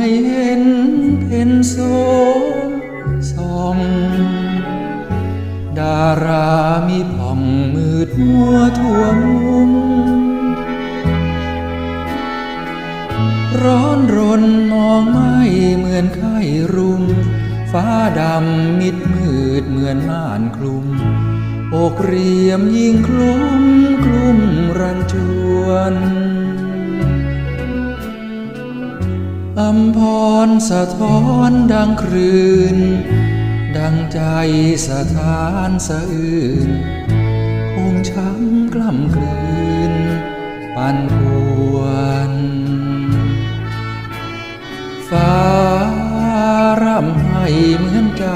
ไม่เห็นเพ็นโสมสองดารามีผ่องมืดมัวทั่วมุม ร้อนรนมองไม่เหมือนไข่รุม ฟ้าดำมิดมืดเหมือนม่านคลุม อกเรียมยิ่งคลุมคลุม อำพรสะท้อนดังครืนดังใจสถานสะอื่น คงช้ำกล้ำกลืน ปันปวนฟ้าร่ำให้เหมือนใจ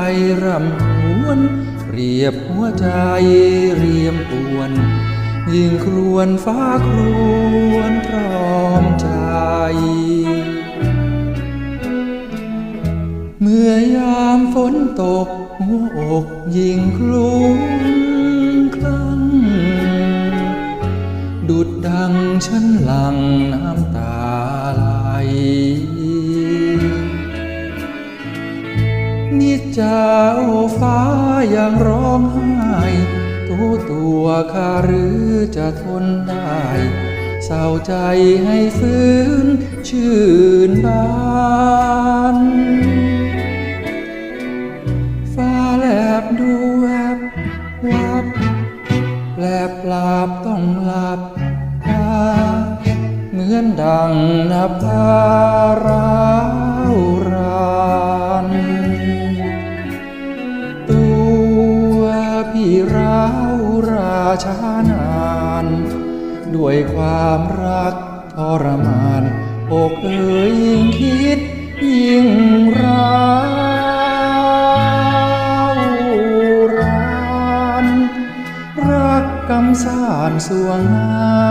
ร่ำหวนเรียบหัวใจเรียมปวน ยิ่งครวนฟ้าครวนพร้อมใจ นิจจาฟ้ายังร้องไห้ตัวตัวข้าหรือจะทนได้ เศร้าใจให้ฟื้นชื่นบานฟ้าแลบดูแวบวับแลบปราบต้องหลับตาเหมือนดังนภารา ชานาน ด้วยความรักทรมานอกเอ่ยยิ่งคิดยิ่งร้าวราน รักกำสานสวงงา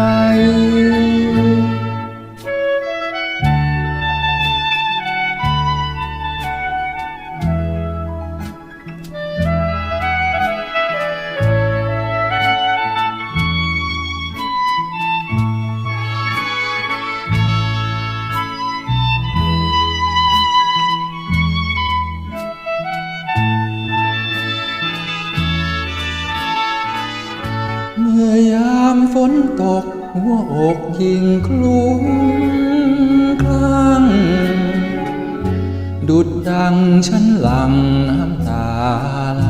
มื่อยามฝนตกหัวอกยิ่งคลุ้มคลั่งดุดดังฉันหลังน้ำตาไหล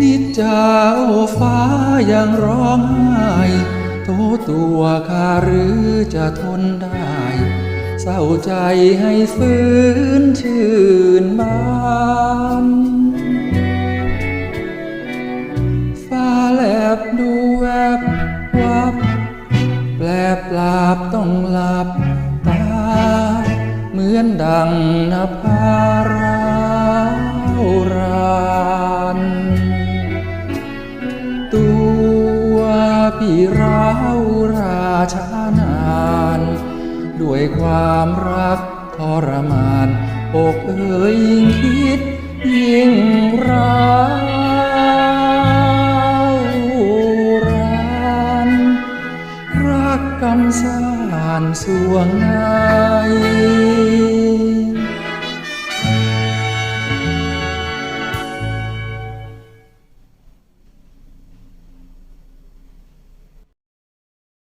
นิจจาโอฟ้ายังร้องไห้โตตัวข้าหรือจะทนได้ เศร้าใจให้ฟื้นชื่นบาน บดูแวบวับแปลปราบต้องหลับตา เหมือนดังนภาราวรานตัวพี่ราวราชานาน ด้วยความรักทรมานอกเอ่ยยิ่งคิดยิ่งร้า กกำสานสวงใน